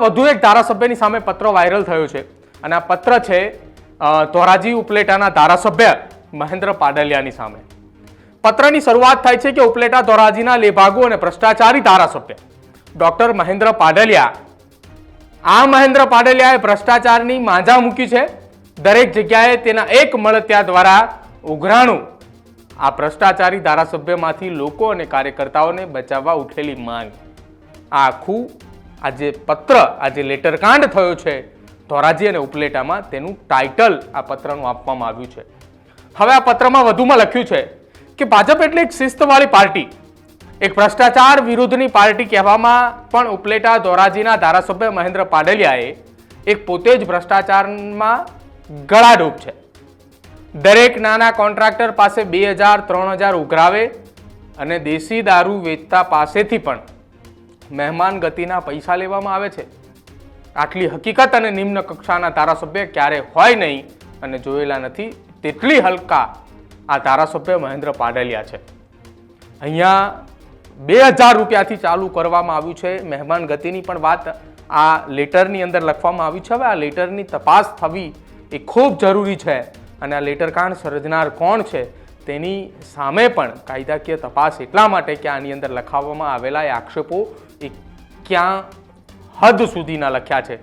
વધુ એક ધારાસભ્યની સામે પત્ર વાયરલ થયો છે. અને આ પત્ર છે ધોરાજી ઉપલેટાના ધારાસભ્ય મહેન્દ્ર પાડલિયાની સામે. પત્રની શરૂઆત થાય છે કે ઉપલેટા ધોરાજીના લેભાગુ અને ભ્રષ્ટાચારી ધારાસભ્ય ડોક્ટર મહેન્દ્ર પાડલિયા. આ મહેન્દ્ર પાડલિયાએ ભ્રષ્ટાચારની માંજા મૂકી છે. દરેક જગ્યાએ તેના એક મળત્યા દ્વારા ઉઘરાણું આ ભ્રષ્ટાચારી ધારાસભ્યમાંથી લોકો અને કાર્યકર્તાઓને બચાવવા ઉઠેલી માંગ. આખું આ જે પત્ર આ જે લેટરકાંડ થયો છે, ધોરાજી અને ઉપલેટામાં તેનું ટાઇટલ આ પત્રનું આપવામાં આવ્યું છે. હવે આ પત્રમાં વધુમાં લખ્યું છે કે ભાજપ એટલે એક શિસ્તવાળી પાર્ટી. એક ભ્રષ્ટાચાર વિરુદ્ધની પાર્ટી કહેવામાં પણ ઉપલેટા, ધોરાજીના ધારાસભ્ય મહેન્દ્ર પાડેલિયાએ એક પોતે જ ભ્રષ્ટાચારમાં ગળાડૂબ છે. દરેક નાના કોન્ટ્રાક્ટર પાસે બે હજાર, ત્રણ હજાર ઉઘરાવે અને દેશી દારૂ વેચતા પાસેથી પણ મહેમાન ગતિના પૈસા લેવામાં આવે છે? આટલી હકીકત અને નિમ્ન કક્ષાના ધારાસભ્ય ક્યારે હોય નહીં અને જોયેલા નથી તેટલી હલકા આ ધારાસભ્ય મહેન્દ્ર પાડેલિયા છે. અહીંયા બે હજાર રૂપિયાથી ચાલુ કરવામાં આવ્યું છે મહેમાન ગતિની પણ વાત. આ લેટરની અંદર લખવામાં આવી છે. હવે આ લેટરની તપાસ થવી એ ખૂબ જરૂરી છે અને આ લેટરકાંડ સર્જનાર કોણ છે? તેની સામે પણ કાયદાકીય તપાસ એટલા માટે કે આની અંદર લખાવવામાં આવેલા આક્ષેપો એ ક્યાં હદ સુધીના લખ્યા છે.